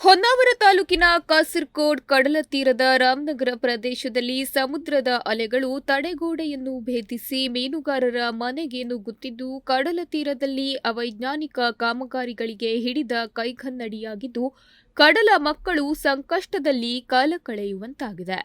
ಹೊನ್ನಾವರ ತಾಲೂಕಿನ ಕಾಸರ್ಕೋಡ್ ಕಡಲ ತೀರದ ರಾಮನಗರ ಪ್ರದೇಶದಲ್ಲಿ ಸಮುದ್ರದ ಅಲೆಗಳು ತಡೆಗೋಡೆಯನ್ನು ಭೇದಿಸಿ ಮೀನುಗಾರರ ಮನೆಗೆ ನುಗ್ಗುತ್ತಿದ್ದು ಕಡಲ ತೀರದಲ್ಲಿ ಅವೈಜ್ಞಾನಿಕ ಕಾಮಗಾರಿಗಳಿಗೆ ಹಿಡಿದ ಕೈಗನ್ನಡಿಯಾಗಿದ್ದು ಕಡಲ ಮಕ್ಕಳು ಸಂಕಷ್ಟದಲ್ಲಿ ಕಾಲ ಕಳೆಯುವಂತಾಗಿದೆ.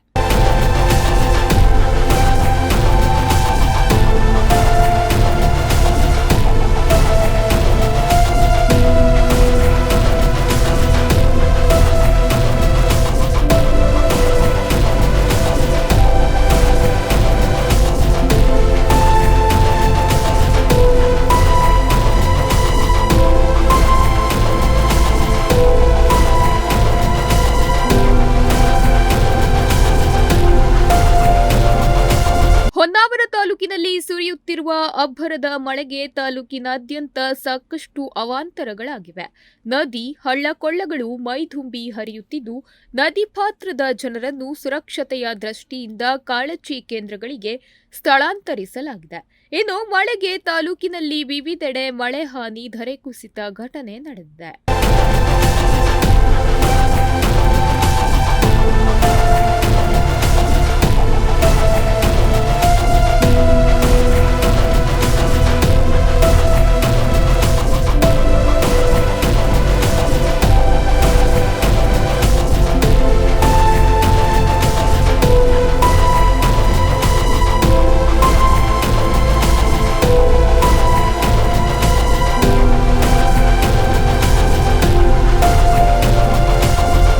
ತಾಲೂಕಿನಲ್ಲಿ ಸುರಿಯುತ್ತಿರುವ ಅಬ್ಬರದ ಮಳೆಗೆ ತಾಲೂಕಿನಾದ್ಯಂತ ಸಾಕಷ್ಟು ಅವಾಂತರಗಳಾಗಿವೆ. ನದಿ ಹಳ್ಳ ಕೊಳ್ಳಗಳು ಮೈದುಂಬಿ ಹರಿಯುತ್ತಿದ್ದು, ನದಿ ಪಾತ್ರದ ಜನರನ್ನು ಸುರಕ್ಷತೆಯ ದೃಷ್ಟಿಯಿಂದ ಕಾಳಜಿ ಕೇಂದ್ರಗಳಿಗೆ ಸ್ಥಳಾಂತರಿಸಲಾಗಿದೆ. ಇನ್ನು ಮಳೆಗೆ ತಾಲೂಕಿನಲ್ಲಿ ವಿವಿಧೆಡೆ ಮಳೆ ಹಾನಿ ಧರೆ ಕುಸಿತ ಘಟನೆ ನಡೆದಿದೆ.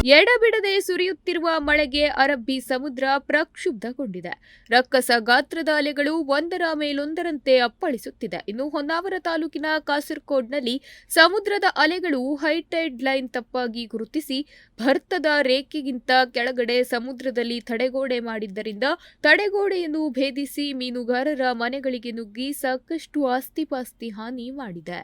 ಎಡಬಿಡದೆ ಸುರಿಯುತ್ತಿರುವ ಮಳೆಗೆ ಅರಬ್ಬಿ ಸಮುದ್ರ ಪ್ರಕ್ಷುಬ್ಧಗೊಂಡಿದೆ. ರಕ್ಕಸ ಗಾತ್ರದ ಅಲೆಗಳು ಒಂದರ ಮೇಲೊಂದರಂತೆ ಅಪ್ಪಳಿಸುತ್ತಿದೆ. ಇನ್ನು ಹೊನ್ನಾವರ ತಾಲೂಕಿನ ಕಾಸರಕೋಡ್ನಲ್ಲಿ ಸಮುದ್ರದ ಅಲೆಗಳು ಹೈಟೈಡ್ ಲೈನ್ ತಪ್ಪಾಗಿ ಗುರುತಿಸಿ ಭರ್ತದ ರೇಖೆಗಿಂತ ಕೆಳಗಡೆ ಸಮುದ್ರದಲ್ಲಿ ತಡೆಗೋಡೆ ಮಾಡಿದ್ದರಿಂದ ತಡೆಗೋಡೆಯನ್ನು ಭೇದಿಸಿ ಮೀನುಗಾರರ ಮನೆಗಳಿಗೆ ನುಗ್ಗಿ ಸಾಕಷ್ಟು ಆಸ್ತಿಪಾಸ್ತಿ ಹಾನಿ ಮಾಡಿದೆ.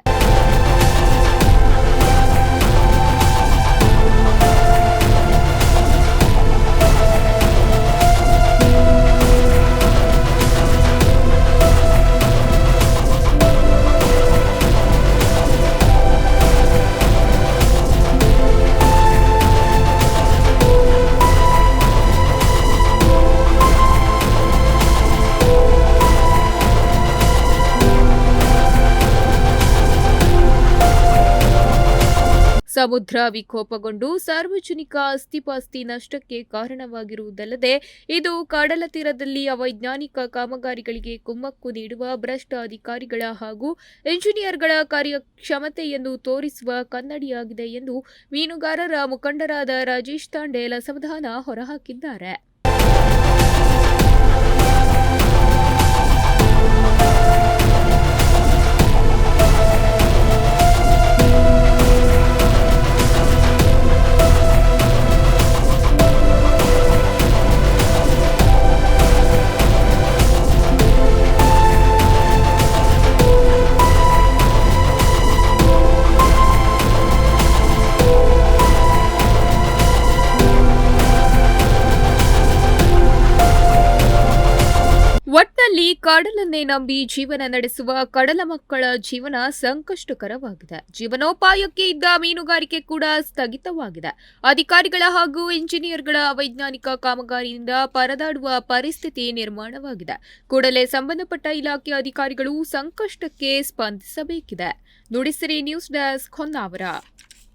ಸಮುದ್ರ ವಿಕೋಪಗೊಂಡು ಸಾರ್ವಜನಿಕ ಆಸ್ತಿಪಾಸ್ತಿ ನಷ್ಟಕ್ಕೆ ಕಾರಣವಾಗಿರುವುದಲ್ಲದೆ, ಇದು ಕಡಲ ತೀರದಲ್ಲಿ ಅವೈಜ್ಞಾನಿಕ ಕಾಮಗಾರಿಗಳಿಗೆ ಕುಮ್ಮಕ್ಕು ನೀಡುವ ಭ್ರಷ್ಟ ಅಧಿಕಾರಿಗಳ ಹಾಗೂ ಇಂಜಿನಿಯರ್ಗಳ ಕಾರ್ಯಕ್ಷಮತೆಯನ್ನು ತೋರಿಸುವ ಕನ್ನಡಿಯಾಗಿದೆ ಎಂದು ಮೀನುಗಾರರ ಮುಖಂಡರಾದ ರಾಜೇಶ್ ತಾಂಡೇಲ್ ಅಸಮಾಧಾನ ಹೊರಹಾಕಿದ್ದಾರೆ. ಒಟ್ನಲ್ಲಿ ಕಡಲನ್ನೇ ನಂಬಿ ಜೀವನ ನಡೆಸುವ ಕಡಲ ಮಕ್ಕಳ ಜೀವನ ಸಂಕಷ್ಟಕರವಾಗಿದೆ. ಜೀವನೋಪಾಯಕ್ಕೆ ಇದ್ದ ಮೀನುಗಾರಿಕೆ ಕೂಡ ಸ್ಥಗಿತವಾಗಿದೆ. ಅಧಿಕಾರಿಗಳ ಹಾಗೂ ಇಂಜಿನಿಯರ್ಗಳ ಅವೈಜ್ಞಾನಿಕ ಕಾಮಗಾರಿಯಿಂದ ಪರದಾಡುವ ಪರಿಸ್ಥಿತಿ ನಿರ್ಮಾಣವಾಗಿದೆ. ಕೂಡಲೇ ಸಂಬಂಧಪಟ್ಟ ಇಲಾಖೆ ಅಧಿಕಾರಿಗಳು ಸಂಕಷ್ಟಕ್ಕೆ ಸ್ಪಂದಿಸಬೇಕಿದೆ. Nudisiri news desk Honnavar.